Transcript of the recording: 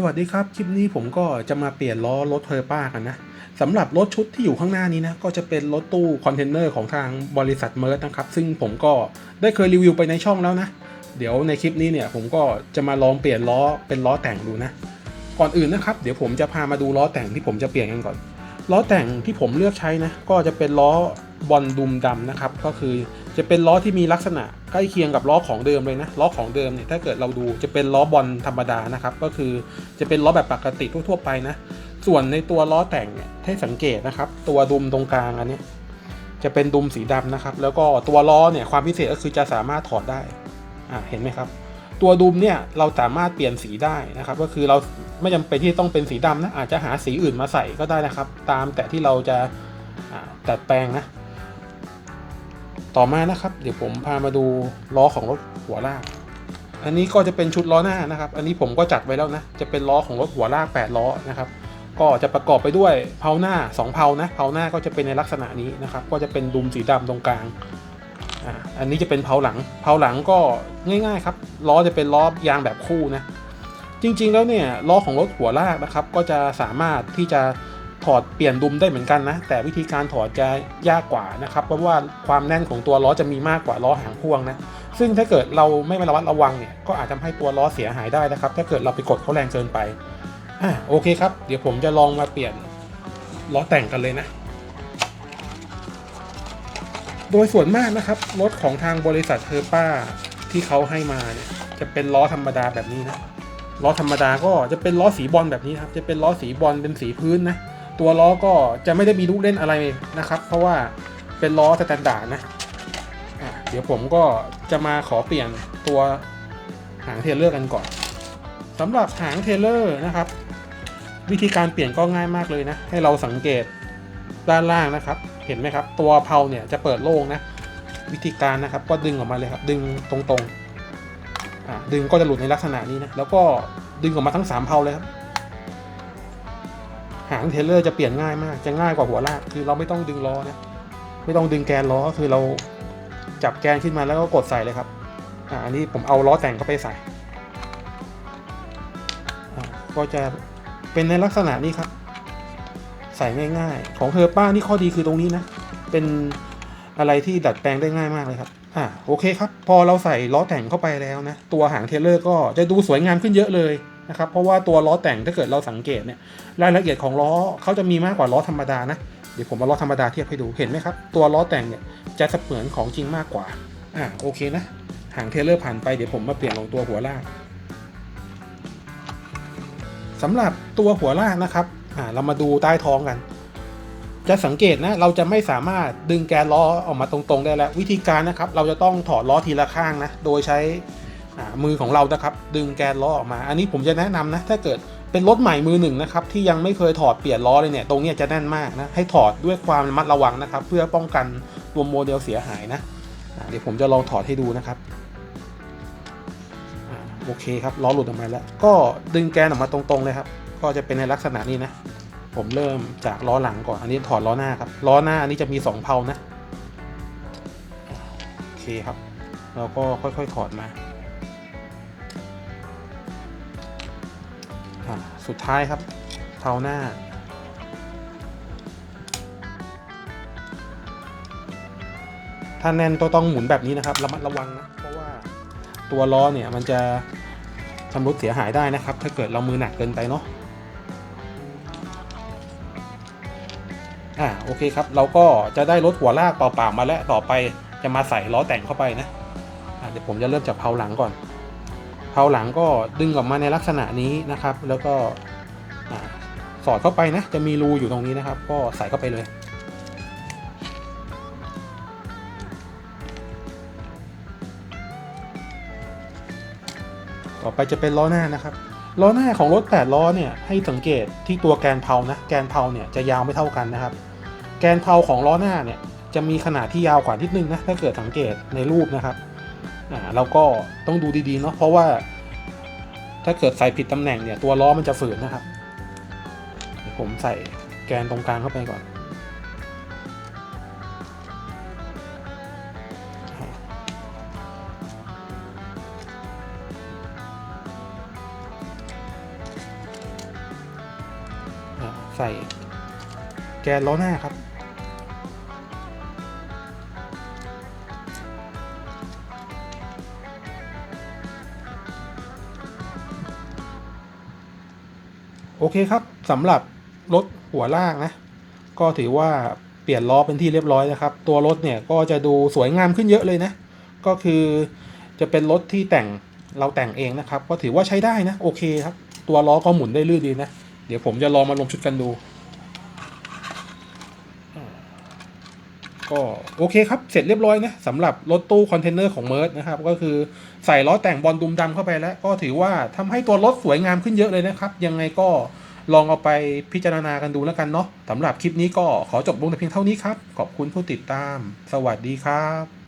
สวัสดีครับ คลิปนี้ผมก็จะมาเปลี่ยนล้อรถเทอร์ป้ากันนะสำหรับรถชุดที่อยู่ข้างหน้านี้นะ ก็จะเป็นรถตู้คอนเทนเนอร์ของทางบริษัทเมิร์ดนะครับ ซึ่งผมก็ได้เคยรีวิวไปในช่องแล้วนะ เดี๋ยวในคลิปนี้เนี่ยผมก็จะมาลองเปลี่ยนล้อเป็นล้อแต่งดูนะ ก่อนอื่นนะครับ เดี๋ยวผมจะพามาดูล้อแต่งที่ผมจะเปลี่ยนกันก่อน ล้อแต่งที่ผมเลือกใช้นะ ก็จะเป็นล้อบอลดุมดำนะครับ ก็คือ จะเป็นล้อที่มีลักษณะใกล้เคียงกับล้อของเดิมเลยนะล้อของเดิมเนี่ยถ้าเกิดเราดูจะเป็นล้อบอลธรรมดานะครับก็คือจะเป็นล้อแบบปกติทั่วๆไปนะ ส่วนในตัวล้อแต่งเนี่ยให้สังเกตนะครับ ตัวดุมตรงกลางอันนี้จะเป็นดุมสีดำนะครับ แล้วก็ตัวล้อเนี่ยความพิเศษก็คือจะสามารถถอดได้อ่าเห็นไหมครับ ตัวดุมเนี่ยเราสามารถเปลี่ยนสีได้นะครับ ก็คือเราไม่จำเป็นที่ต้องเป็นสีดำนะอาจจะหาสีอื่นมาใส่ก็ได้นะครับ ตามแต่ที่เราจะดัดแปลงนะ ต่อมานะครับ เดี๋ยวผมพามาดูล้อของรถหัวลาก อันนี้ก็จะเป็นชุดล้อหน้านะครับ อันนี้ผมก็จัดไว้แล้วนะ จะเป็นล้อของรถหัวลาก 8 ล้อนะครับ ก็จะประกอบไปด้วยเพาหน้า 2 เพานะ เพาหน้าก็จะเป็นในลักษณะนี้นะครับ ก็จะเป็นดุมสีดำตรงกลาง อันนี้จะเป็นเพาหลัง เพาหลังก็ง่ายๆครับ ล้อจะเป็นล้อยางแบบคู่นะ จริงๆแล้วเนี่ยล้อของรถหัวลากนะครับ ก็จะสามารถที่จะ ถอดเปลี่ยนดุมได้เหมือนกันนะ แต่วิธีการถอดจะยากกว่านะครับ เพราะว่าความแน่นของตัวล้อจะมีมากกว่าล้อหางพ่วงนะ ซึ่งถ้าเกิดเราไม่ระมัดระวังเนี่ย ก็อาจทำให้ตัวล้อเสียหายได้นะครับ ถ้าเกิดเราไปกดเขาแรงเกินไปอ่าโอเคครับ เดี๋ยวผมจะลองมาเปลี่ยนล้อแต่งกันเลยนะ โดยส่วนมากนะครับ รถของทางบริษัทเทอร์ป้าที่เขาให้มาเนี่ยจะเป็นล้อธรรมดาแบบนี้นะล้อธรรมดาก็จะเป็นล้อสีบอลแบบนี้ครับ จะเป็นล้อสีบอลเป็นสีพื้นนะ ตัวล้อก็จะไม่ได้มีลูกเล่นอะไรนะครับ เพราะว่าเป็นล้อสแตนดาร์ดนะะเดี๋ยวผมก็จะมาขอเปลี่ยนตัวหางเทเลอร์กันก่อนสำหรับหางเทเลอร์นะครับ วิธีการเปลี่ยนก็ง่ายมากเลยนะ ให้เราสังเกตด้านล่างนะครับ เห็นไหมครับ ตัวเพาเนี่ยจะเปิดโล่งนะวิธีการนะครับก็ดึงออกมาเลยครับ ดึงตรงๆดึงก็จะหลุดในลักษณะนี้นะแล้วก็ดึงออกมาทั้งสามเพาเลยครับ หางเทเลอร์จะเปลี่ยนง่ายมาก จะง่ายกว่าหัวลากคือเราไม่ต้องดึงล้อนะไม่ต้องดึงแกนล้อคือเราจับแกนขึ้นมาแล้วก็กดใส่เลยครับอ่าอันนี้ผมเอาล้อแต่งเข้าไปใส่อ่าก็จะเป็นในลักษณะนี้ครับ ใส่ง่ายๆ ของเฮอร์ป้านี่ข้อดีคือตรงนี้นะ เป็นอะไรที่ดัดแปลงได้ง่ายมากเลยครับอ่าโอเคครับ พอเราใส่ล้อแต่งเข้าไปแล้วนะ ตัวหางเทเลอร์ก็จะดูสวยงามขึ้นเยอะเลย นะครับเพราะว่าตัวล้อแต่งถ้าเกิดเราสังเกตเนี่ยรายละเอียดของล้อเขาจะมีมากกว่าล้อธรรมดานะเดี๋ยวผมเอาล้อธรรมดาเทียบให้ดูเห็นไหมครับตัวล้อแต่งเนี่ยจะเสมือนของจริงมากกว่าอ่าโอเคนะหางเทเลอร์ผ่านไปเดี๋ยวผมมาเปลี่ยนลงตัวหัวลากสำหรับตัวหัวลากนะครับอ่าเรามาดูใต้ท้องกัน จะสังเกตนะเราจะไม่สามารถดึงแกนล้อออกมาตรงๆได้แล้ววิธีการนะครับ เราจะต้องถอดล้อทีละข้างนะโดยใช้ มือของเรานะครับ ดึงแกนล้อออกมา อันนี้ผมจะแนะนำนะ ถ้าเกิดเป็นรถใหม่มือหนึ่งนะครับ ที่ยังไม่เคยถอดเปลี่ยนล้อเลยเนี่ย ตรงนี้จะแน่นมากนะ ให้ถอดด้วยความระมัดระวังนะครับ เพื่อป้องกันตัวโมเดลเสียหายนะเดี๋ยวผมจะลองถอดให้ดูนะครับโอเคครับล้อหลุดออกมาแล้ว ก็ดึงแกนออกมาตรงๆเลยครับ ก็จะเป็นในลักษณะนี้นะ ผมเริ่มจากล้อหลังก่อน อันนี้ถอดล้อหน้าครับ ล้อหน้าอันนี้จะมี2เพานะ โอเคครับ แล้วก็ค่อยๆถอดมา อ่าสุดท้ายครับเพาหน้า ถ้าแน่นก็ต้องหมุนแบบนี้นะครับระมัดระวังนะเพราะว่าตัวล้อเนี่ยมันจะชำรุดเสียหายได้นะครับ ถ้าเกิดเรามือหนักเกินไปเนาะอ่าโอเคครับ เราก็จะได้รถหัวลากเปล่าๆมาแล้วต่อไปจะมาใส่ล้อแต่งเข้าไปนะเดี๋ยวผมจะเริ่มจากเพาหลังก่อน เพาหลังก็ดึงออกมาในลักษณะนี้นะครับ แล้วก็สอดเข้าไปนะ จะมีรูอยู่ตรงนี้นะครับ ก็ใส่เข้าไปเลย ต่อไปจะเป็นล้อหน้านะครับ ล้อหน้าของรถ8ล้อเนี่ยให้สังเกตที่ตัวแกนเพานะ แกนเพาเนี่ยจะยาวไม่เท่ากันนะครับ แกนเพาของล้อหน้าเนี่ยจะมีขนาดที่ยาวกว่านิดนึงนะ ถ้าเกิดสังเกตในรูปนะครับอ่าเราก็ต้องดูดีๆเนาะเพราะว่า ถ้าเกิดใส่ผิดตำแหน่งเนี่ยตัวล้อมันจะฝืนนะครับ ผมใส่แกนตรงกลางเข้าไปก่อน ใส่แกนล้อหน้าครับ โอเคครับสำหรับรถหัวลากนะ ก็ถือว่าเปลี่ยนล้อเป็นที่เรียบร้อยนะครับ ตัวรถเนี่ยก็จะดูสวยงามขึ้นเยอะเลยนะ ก็คือจะเป็นรถที่แต่งเราแต่งเองนะครับ ก็ถือว่าใช้ได้นะ โอเคครับ ตัวล้อก็หมุนได้ลื่นดีนะ เดี๋ยวผมจะลองมาลงชุดกันดู ก็โอเคครับ เสร็จเรียบร้อยนะสำหรับรถตู้คอนเทนเนอร์ของเมิร์ดนะครับ ก็คือใส่ล้อแต่งบอลดุมดำเข้าไปแล้ว ก็ถือว่าทำให้ตัวรถสวยงามขึ้นเยอะเลยนะครับ ยังไงก็ลองเอาไปพิจารณากันดูแล้วกันเนาะสำหรับคลิปนี้ก็ขอจบลงแต่เพียงเท่านี้ครับ ขอบคุณผู้ติดตาม สวัสดีครับ